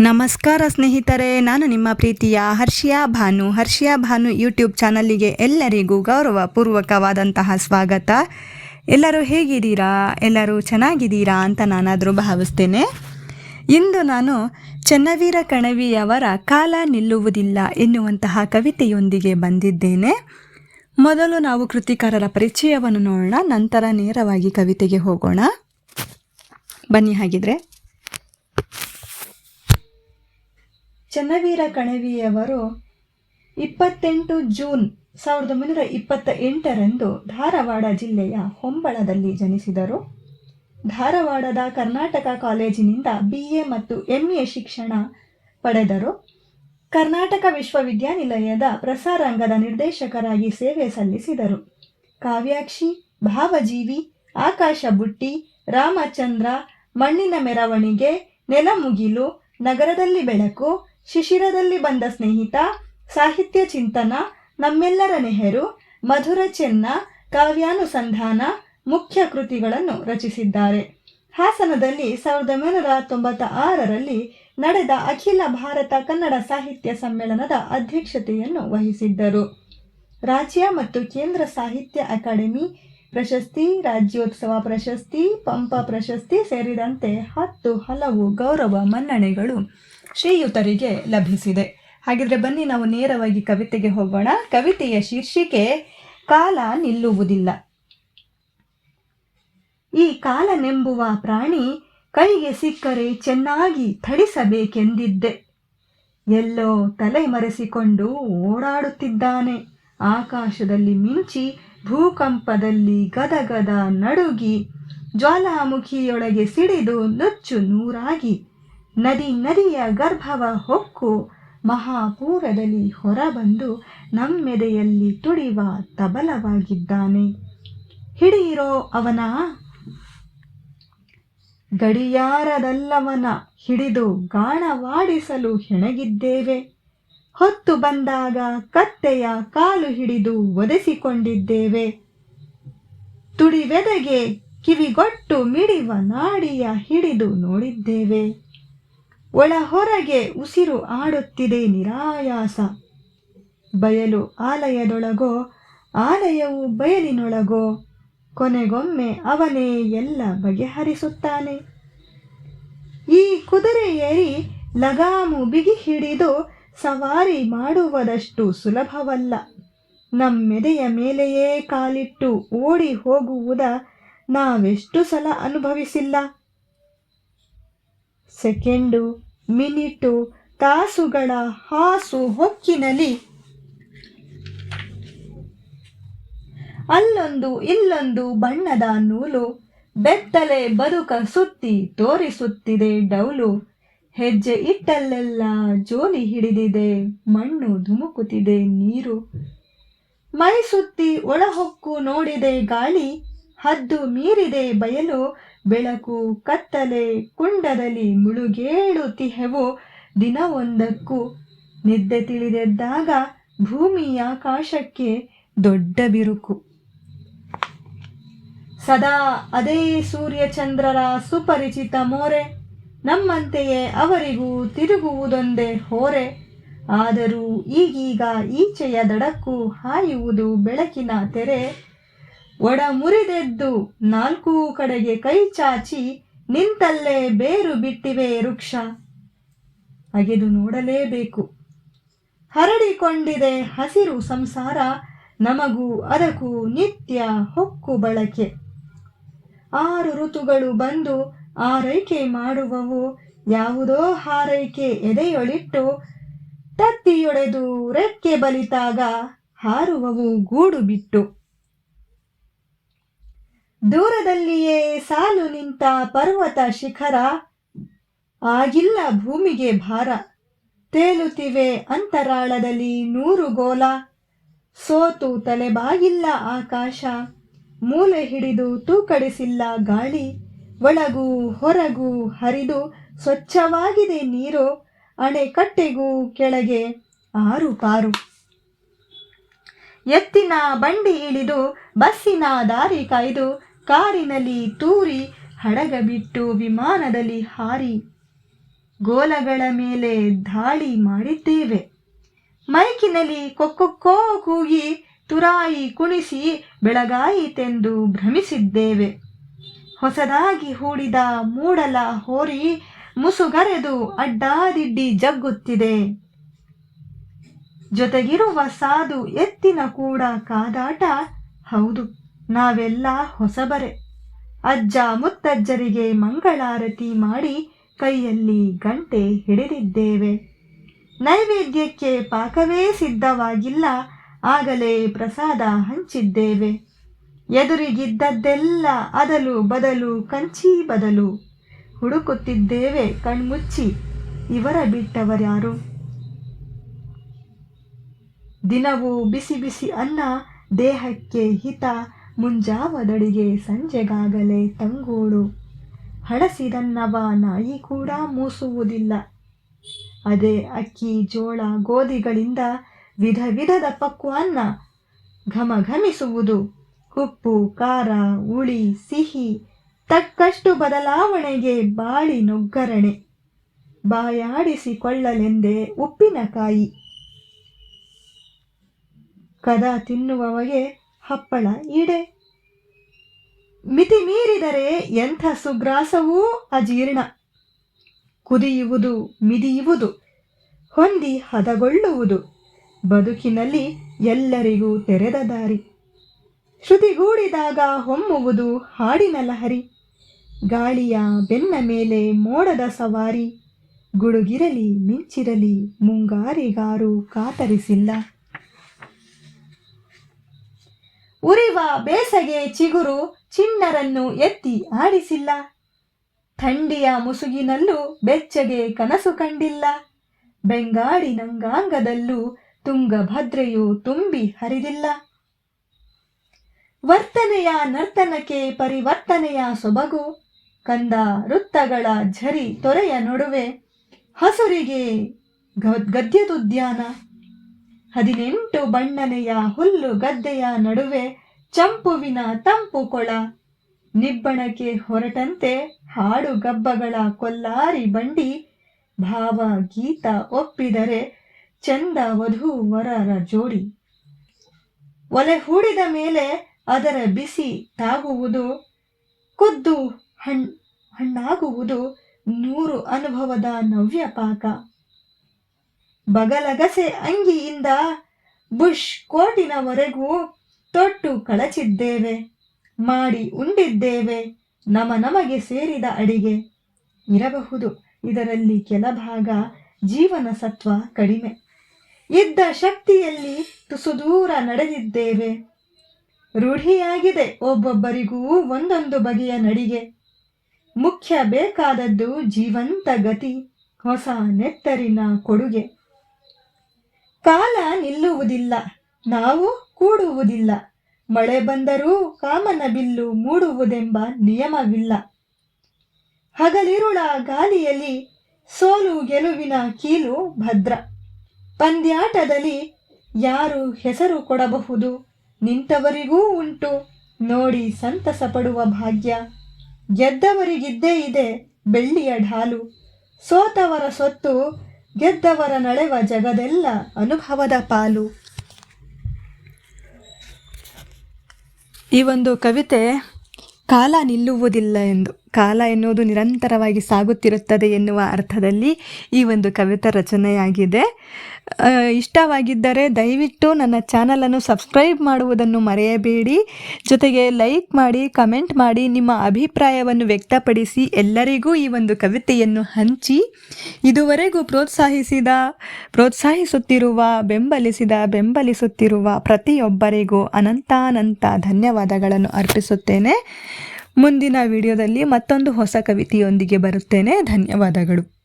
ನಮಸ್ಕಾರ ಸ್ನೇಹಿತರೆ, ನಾನು ನಿಮ್ಮ ಪ್ರೀತಿಯ ಹರ್ಷಿಯಾ ಭಾನು. ಹರ್ಷಿಯಾ ಭಾನು ಯೂಟ್ಯೂಬ್ ಚಾನಲ್ಲಿಗೆ ಎಲ್ಲರಿಗೂ ಗೌರವಪೂರ್ವಕವಾದಂತಹ ಸ್ವಾಗತ. ಎಲ್ಲರೂ ಹೇಗಿದ್ದೀರಾ? ಎಲ್ಲರೂ ಚೆನ್ನಾಗಿದ್ದೀರಾ ಅಂತ ನಾನಾದರೂ ಭಾವಿಸ್ತೇನೆ. ಇಂದು ನಾನು ಚನ್ನವೀರ ಕಣವಿಯವರ ಕಾಲ ನಿಲ್ಲುವುದಿಲ್ಲ ಎನ್ನುವಂತಹ ಕವಿತೆಯೊಂದಿಗೆ ಬಂದಿದ್ದೇನೆ. ಮೊದಲು ನಾವು ಕೃತಿಕಾರರ ಪರಿಚಯವನ್ನು ನೋಡೋಣ, ನಂತರ ನೇರವಾಗಿ ಕವಿತೆಗೆ ಹೋಗೋಣ. ಬನ್ನಿ ಹಾಗಿದ್ರೆ. ಚನ್ನವೀರ ಕಣವಿಯವರು ಇಪ್ಪತ್ತೆಂಟು ಜೂನ್ ಸಾವಿರದ ಒಂಬೈನೂರ ಇಪ್ಪತ್ತ ಎಂಟರಂದು ಧಾರವಾಡ ಜಿಲ್ಲೆಯ ಹೊಂಬಳದಲ್ಲಿ ಜನಿಸಿದರು. ಧಾರವಾಡದ ಕರ್ನಾಟಕ ಕಾಲೇಜಿನಿಂದ ಬಿ ಎ ಮತ್ತು ಎಂ ಎ ಶಿಕ್ಷಣ ಪಡೆದರು. ಕರ್ನಾಟಕ ವಿಶ್ವವಿದ್ಯಾನಿಲಯದ ಪ್ರಸಾರಾಂಗದ ನಿರ್ದೇಶಕರಾಗಿ ಸೇವೆ ಸಲ್ಲಿಸಿದರು. ಕಾವ್ಯಾಕ್ಷಿ, ಭಾವಜೀವಿ, ಆಕಾಶ ಬುಟ್ಟಿ, ರಾಮಚಂದ್ರ, ಮಣ್ಣಿನ ಮೆರವಣಿಗೆ, ನೆಲಮುಗಿಲು, ನಗರದಲ್ಲಿ ಬೆಳಕು ಶಿಶಿರದಲ್ಲಿ ಬಂದ ಸ್ನೇಹಿತ, ಸಾಹಿತ್ಯ ಚಿಂತನ, ನಮ್ಮೆಲ್ಲರ ನೆಹರು, ಮಧುರ ಚೆನ್ನ, ಕಾವ್ಯಾನುಸಂಧಾನ, ಮುಖ್ಯ ಕೃತಿಗಳನ್ನು ರಚಿಸಿದ್ದಾರೆ. ಹಾಸನದಲ್ಲಿ ಸಾವಿರದ ಒಂಬೈನೂರ ತೊಂಬತ್ತ ಆರರಲ್ಲಿ ನಡೆದ ಅಖಿಲ ಭಾರತ ಕನ್ನಡ ಸಾಹಿತ್ಯ ಸಮ್ಮೇಳನದ ಅಧ್ಯಕ್ಷತೆಯನ್ನು ವಹಿಸಿದ್ದರು. ರಾಜ್ಯ ಮತ್ತು ಕೇಂದ್ರ ಸಾಹಿತ್ಯ ಅಕಾಡೆಮಿ ಪ್ರಶಸ್ತಿ, ರಾಜ್ಯೋತ್ಸವ ಪ್ರಶಸ್ತಿ, ಪಂಪ ಪ್ರಶಸ್ತಿ ಸೇರಿದಂತೆ ಹತ್ತು ಹಲವು ಗೌರವ ಮನ್ನಣೆಗಳು ಶ್ರೀಯುತರಿಗೆ ಲಭಿಸಿದೆ. ಹಾಗಿದ್ರೆ ಬನ್ನಿ ನಾವು ನೇರವಾಗಿ ಕವಿತೆಗೆ ಹೋಗೋಣ. ಕವಿತೆಯ ಶೀರ್ಷಿಕೆ, ಕಾಲ ನಿಲ್ಲುವುದಿಲ್ಲ. ಈ ಕಾಲನೆಂಬುವ ಪ್ರಾಣಿ ಕೈಗೆ ಸಿಕ್ಕರೆ ಚೆನ್ನಾಗಿ ಥಡಿಸಬೇಕೆಂದಿದ್ದೆ ಎಲ್ಲೋ ತಲೆ ಮರೆಸಿಕೊಂಡು ಓಡಾಡುತ್ತಿದ್ದಾನೆ. ಆಕಾಶದಲ್ಲಿ ಮಿಂಚಿ ಭೂಕಂಪದಲ್ಲಿ ಗದಗದ ನಡುಗಿ, ಜ್ವಾಲಾಮುಖಿಯೊಳಗೆ ಸಿಡಿದು ನುಚ್ಚು ನೂರಾಗಿ ನದಿ ನದಿಯ ಗರ್ಭವ ಹೊಕ್ಕು ಮಹಾಪೂರದಲ್ಲಿ ಹೊರಬಂದು ನಮ್ಮೆದೆಯಲ್ಲಿ ತುಡಿವ ತಬಲವಾಗಿದ್ದಾನೆ. ಹಿಡಿಯಿರೋ ಅವನ? ಗಡಿಯಾರದಲ್ಲವನ ಹಿಡಿದು ಗಾಣವಾಡಿಸಲು ಹೆಣಗಿದ್ದೇವೆ. ಹೊತ್ತು ಬಂದಾಗ ಕತ್ತೆಯ ಕಾಲು ಹಿಡಿದು ಒದೆಸಿಕೊಂಡಿದ್ದೇವೆ. ತುಡಿವೆದೆಗೆ ಕಿವಿಗೊಟ್ಟು ಮಿಡಿವ ನಾಡಿಯ ಹಿಡಿದು ನೋಡಿದ್ದೇವೆ. ಒಳ ಹೊರಗೆ ಉಸಿರು ಆಡುತ್ತಿದೆ ನಿರಾಯಾಸ. ಬಯಲು ಆಲಯದೊಳಗೋ, ಆಲಯವು ಬಯಲಿನೊಳಗೋ, ಕೊನೆಗೊಮ್ಮೆ ಅವನೇ ಎಲ್ಲ ಬಗೆಹರಿಸುತ್ತಾನೆ. ಈ ಕುದುರೆ ಏರಿ ಲಗಾಮು ಬಿಗಿ ಹಿಡಿದು ಸವಾರಿ ಮಾಡುವುದಷ್ಟು ಸುಲಭವಲ್ಲ. ನಮ್ಮೆದೆಯ ಮೇಲೆಯೇ ಕಾಲಿಟ್ಟು ಓಡಿ ಹೋಗುವುದ ನಾವೆಷ್ಟು ಸಲ ಅನುಭವಿಸಿಲ್ಲ. ಸೆಕೆಂಡು, ಮಿನಿಟು, ತಾಸುಗಳ ಹಾಸು ಹೊಕ್ಕಿನಲ್ಲಿ ಅಲ್ಲೊಂದು ಇಲ್ಲೊಂದು ಬಣ್ಣದ ನೂಲು, ಬೆತ್ತಲೆ ಬದುಕ ಸುತ್ತಿ ತೋರಿಸುತ್ತಿದೆ ಡೌಲು. ಹೆಜ್ಜೆ ಇಟ್ಟಲ್ಲೆಲ್ಲ ಜೋಲಿ ಹಿಡಿದಿದೆ, ಮಣ್ಣು ಧುಮುಕುತ್ತಿದೆ ನೀರು. ಮೈ ಸುತ್ತಿ ಒಳಹೊಕ್ಕು ನೋಡಿದೆ ಗಾಳಿ, ಹದ್ದು ಮೀರಿದೆ ಬಯಲು ಬೆಳಕು, ಕತ್ತಲೆ, ಕುಂಡದಲ್ಲಿ ಮುಳುಗೇಳುತ್ತಿಹೆವು ದಿನವೊಂದಕ್ಕೂ ನಿದ್ದೆ ತಿಳಿದೆದ್ದಾಗ ಭೂಮಿಯಾಕಾಶಕ್ಕೆ ದೊಡ್ಡ ಬಿರುಕು. ಸದಾ ಅದೇ ಸೂರ್ಯಚಂದ್ರರ ಸುಪರಿಚಿತ ಮೋರೆ, ನಮ್ಮಂತೆಯೇ ಅವರಿಗೂ ತಿರುಗುವುದೊಂದೇ ಹೋರೆ. ಆದರೂ ಈಗೀಗ ಈಚೆಯ ದಡಕ್ಕೂ ಹಾಯುವುದು ಬೆಳಕಿನ ತೆರೆ. ಒಡ ಮುರಿದೆದ್ದು ನಾಲ್ಕೂ ಕಡೆಗೆ ಕೈ ಚಾಚಿ ನಿಂತಲ್ಲೇ ಬೇರು ಬಿಟ್ಟಿವೆ ವೃಕ್ಷ. ಅಗೆದು ನೋಡಲೇಬೇಕು. ಹರಡಿಕೊಂಡಿದೆ ಹಸಿರು ಸಂಸಾರ, ನಮಗೂ ಅದಕ್ಕೂ ನಿತ್ಯ ಹೊಕ್ಕು ಬಳಕೆ. ಆರು ಋತುಗಳು ಬಂದು ಆರೈಕೆ ಮಾಡುವವು, ಯಾವುದೋ ಹಾರೈಕೆ ಎದೆಯೊಳಿಟ್ಟು ತತ್ತಿಯೊಡೆದು ರೆಕ್ಕೆ ಬಲಿತಾಗ ಹಾರುವವು ಗೂಡು ಬಿಟ್ಟು. ದೂರದಲ್ಲಿಯೇ ಸಾಲು ನಿಂತ ಪರ್ವತ ಶಿಖರ, ಆಗಿಲ್ಲ ಭೂಮಿಗೆ ಭಾರ. ತೇಲುತ್ತಿವೆ ಅಂತರಾಳದಲ್ಲಿ ನೂರು ಗೋಲ. ಸೋತು ತಲೆಬಾಗಿಲ್ಲ ಆಕಾಶ, ಮೂಲೆ ಹಿಡಿದು ತೂಕಡಿಸಿಲ್ಲ ಗಾಳಿ. ಒಳಗೂ ಹೊರಗೂ ಹರಿದು ಸ್ವಚ್ಛವಾಗಿದೆ ನೀರು, ಅಣೆಕಟ್ಟೆಗೂ ಕೆಳಗೆ ಆರು ಪಾರು. ಎತ್ತಿನ ಬಂಡಿ ಇಳಿದು ಬಸ್ಸಿನ ದಾರಿ ಕಾಯ್ದು ಕಾರಿನಲ್ಲಿ ತೂರಿ ಹಡಗ ಬಿಟ್ಟು ವಿಮಾನದಲ್ಲಿ ಹಾರಿ ಗೋಲಗಳ ಮೇಲೆ ದಾಳಿ ಮಾಡಿದ್ದೇವೆ. ಮೈಕಿನಲ್ಲಿ ಕೊಕ್ಕೊಕ್ಕೋ ಕೂಗಿ ತುರಾಯಿ ಕುಣಿಸಿ ಬೆಳಗಾಯಿತೆಂದು ಭ್ರಮಿಸಿದ್ದೇವೆ. ಹೊಸದಾಗಿ ಹೂಡಿದ ಮೂಡಲ ಹೋರಿ ಮುಸುಗರೆದು ಅಡ್ಡಾದಿಡ್ಡಿ ಜಗ್ಗುತ್ತಿದೆ. ಜೊತೆಗಿರುವ ಸಾಧು ಎತ್ತಿನ ಕೂಡ ಕಾದಾಟ ಹೌದು. ನಾವೆಲ್ಲ ಹೊಸಬರೆ. ಅಜ್ಜ ಮುತ್ತಜ್ಜರಿಗೆ ಮಂಗಳಾರತಿ ಮಾಡಿ ಕೈಯಲ್ಲಿ ಗಂಟೆ ಹಿಡಿದಿದ್ದೇವೆ. ನೈವೇದ್ಯಕ್ಕೆ ಪಾಕವೇ ಸಿದ್ಧವಾಗಿಲ್ಲ, ಆಗಲೇ ಪ್ರಸಾದ ಹಂಚಿದ್ದೇವೆ. ಎದುರಿಗಿದ್ದದ್ದೆಲ್ಲ ಅದಲು ಬದಲು, ಕಂಚಿ ಬದಲು ಹುಡುಕುತ್ತಿದ್ದೇವೆ ಕಣ್ಮುಚ್ಚಿ ಇವರ ಬಿಟ್ಟವರ್ಯಾರು. ದಿನವೂ ಬಿಸಿ ಬಿಸಿ ಅನ್ನ ದೇಹಕ್ಕೆ ಹಿತ ಮುಂಜಾವದಡಿಗೆ ಸಂಜೆಗಾಗಲೇ ತಂಗೋಡು. ಹಳಸಿದನ್ನವ ನಾಯಿ ಕೂಡ ಮೂಸುವುದಿಲ್ಲ. ಅದೇ ಅಕ್ಕಿ, ಜೋಳ, ಗೋಧಿಗಳಿಂದ ವಿಧ ವಿಧದ ಪಕ್ವಾನ್ನ ಘಮಘಮಿಸುವುದು. ಉಪ್ಪು, ಖಾರ, ಹುಳಿ, ಸಿಹಿ, ತಕ್ಕಷ್ಟು ಬದಲಾವಣೆಗೆ ಬಾಳಿ ನೊಗ್ಗರಣೆ. ಬಾಯಾಡಿಸಿಕೊಳ್ಳಲೆಂದೇ ಉಪ್ಪಿನಕಾಯಿ. ಕದ ತಿನ್ನುವವಗೆ ಹಪ್ಪಳ ಈಡೆ ಮಿತಿ ಮೀರಿದರೆ ಎಂಥ ಸುಗ್ರಾಸವೂ ಅಜೀರ್ಣ. ಕುದಿಯುವುದು, ಮಿದಿಯುವುದು, ಹೊಂದಿ ಹದಗೊಳ್ಳುವುದು, ಬದುಕಿನಲ್ಲಿ ಎಲ್ಲರಿಗೂ ತೆರೆದ ದಾರಿ. ಶ್ರುತಿಗೂಡಿದಾಗ ಹೊಮ್ಮುವುದು ಹಾಡಿನ ಲಹರಿ. ಗಾಳಿಯ ಬೆನ್ನ ಮೇಲೆ ಮೋಡದ ಸವಾರಿ. ಗುಡುಗಿರಲಿ, ಮಿಂಚಿರಲಿ, ಮುಂಗಾರಿಗಾರು ಕಾತರಿಸಿಲ್ಲ. ಉರಿವ ಬೇಸಗೆ ಚಿಗುರು ಚಿಣ್ಣರನ್ನು ಎತ್ತಿ ಆಡಿಸಿಲ್ಲ. ಥಂಡಿಯ ಮುಸುಗಿನಲ್ಲೂ ಬೆಚ್ಚಗೆ ಕನಸು ಕಂಡಿಲ್ಲ. ಬೆಂಗಾಡಿ ನಂಗಾಂಗದಲ್ಲೂ ತುಂಗಭದ್ರೆಯು ತುಂಬಿ ಹರಿದಿಲ್ಲ. ವರ್ತನೆಯ ನರ್ತನಕ್ಕೆ ಪರಿವರ್ತನೆಯ ಸೊಬಗು, ಕಂದ ವೃತ್ತಗಳ ಝರಿ ತೊರೆಯ ನಡುವೆ ಹಸುರಿಗೆ ಗದ್ಯದುದ್ಯಾನ ಹದಿನೆಂಟು ಬಣ್ಣನೆಯ ಹುಲ್ಲು ಗದ್ದೆಯ ನಡುವೆ ಚಂಪುವಿನ ತಂಪು ಕೊಳ. ನಿಬ್ಬಣಕ್ಕೆ ಹೊರಟಂತೆ ಹಾಡು ಗಬ್ಬಗಳ ಕೊಲ್ಲಾರಿ ಬಂಡಿ. ಭಾವ ಗೀತ ಒಪ್ಪಿದರೆ ಚಂದ ವಧು ವರರ ಜೋಡಿ. ಒಲೆ ಹೂಡಿದ ಮೇಲೆ ಅದರ ಬಿಸಿ ತಾಗುವುದು. ಕುದ್ದು ಹಣ್ ಹಣ್ಣಾಗುವುದು ನೂರು ಅನುಭವದ ನವ್ಯ ಪಾಕ ಬಗಲಗಸೆ ಅಂಗಿಯಿಂದ ಬುಷ್ ಕೋಟಿನವರೆಗೂ ತೊಟ್ಟು ಕಳಚಿದ್ದೇವೆ, ಮಾಡಿ ಉಂಡಿದ್ದೇವೆ ನಮ ನಮಗೆ ಸೇರಿದ ಅಡಿಗೆ. ಇರಬಹುದು, ಇದರಲ್ಲಿ ಕೆಲ ಭಾಗ ಜೀವನ ಸತ್ವ ಕಡಿಮೆ. ಇದ್ದ ಶಕ್ತಿಯಲ್ಲಿ ತುಸು ದೂರ ನಡೆದಿದ್ದೇವೆ. ರೂಢಿಯಾಗಿದೆ ಒಬ್ಬೊಬ್ಬರಿಗೂ ಒಂದೊಂದು ಬಗೆಯ ನಡಿಗೆ. ಮುಖ್ಯ ಬೇಕಾದದ್ದು ಜೀವಂತ ಗತಿ, ಹೊಸ ನೆತ್ತರಿನ ಕೊಡುಗೆ. ಕಾಲ ನಿಲ್ಲುವುದಿಲ್ಲ, ನಾವು ಕೂಡುವುದಿಲ್ಲ. ಮಳೆ ಬಂದರೂ ಕಾಮನ ಬಿಲ್ಲು ಮೂಡುವುದೆಂಬ ನಿಯಮವಿಲ್ಲ. ಹಗಲಿರುಳ ಗಾಲಿಯಲ್ಲಿ ಸೋಲು ಗೆಲುವಿನ ಕೀಲು ಭದ್ರ. ಪಂದ್ಯಾಟದಲ್ಲಿ ಯಾರು ಹೆಸರು ಕೊಡಬಹುದು? ನಿಂತವರಿಗೂ ಉಂಟು. ನೋಡಿ ಸಂತಸ ಪಡುವ ಭಾಗ್ಯ. ಗೆದ್ದವರಿಗಿದ್ದೇ ಇದೆ ಬೆಳ್ಳಿಯ ಢಾಲು. ಸೋತವರ ಸೊತ್ತು ಗೆದ್ದವರ ನಡೆವ ಜಗದೆಲ್ಲ ಅನುಭವದ ಪಾಲು. ಈ ಒಂದು ಕವಿತೆ ಕಾಲ ನಿಲ್ಲುವುದಿಲ್ಲ ಎಂದು. ಕಾಲ ಎನ್ನುವುದು ನಿರಂತರವಾಗಿ ಸಾಗುತ್ತಿರುತ್ತದೆ ಎನ್ನುವ ಅರ್ಥದಲ್ಲಿ ಈ ಒಂದು ಕವಿತಾ ರಚನೆಯಾಗಿದೆ. ಇಷ್ಟವಾಗಿದ್ದರೆ ದಯವಿಟ್ಟು ನನ್ನ ಚಾನಲನ್ನು ಸಬ್ಸ್ಕ್ರೈಬ್ ಮಾಡುವುದನ್ನು ಮರೆಯಬೇಡಿ. ಜೊತೆಗೆ ಲೈಕ್ ಮಾಡಿ, ಕಮೆಂಟ್ ಮಾಡಿ, ನಿಮ್ಮ ಅಭಿಪ್ರಾಯವನ್ನು ವ್ಯಕ್ತಪಡಿಸಿ ಎಲ್ಲರಿಗೂ ಈ ಒಂದು ಕವಿತೆಯನ್ನು ಹಂಚಿ. ಇದುವರೆಗೂ ಪ್ರೋತ್ಸಾಹಿಸಿದ, ಪ್ರೋತ್ಸಾಹಿಸುತ್ತಿರುವ, ಬೆಂಬಲಿಸಿದ, ಬೆಂಬಲಿಸುತ್ತಿರುವ ಪ್ರತಿಯೊಬ್ಬರಿಗೂ ಅನಂತಾನಂತ ಧನ್ಯವಾದಗಳನ್ನು ಅರ್ಪಿಸುತ್ತೇನೆ. ಮುಂದಿನ ವಿಡಿಯೋದಲ್ಲಿ ಮತ್ತೊಂದು ಹೊಸ ಕವಿತೆಯೊಂದಿಗೆ ಬರುತ್ತೇನೆ. ಧನ್ಯವಾದಗಳು.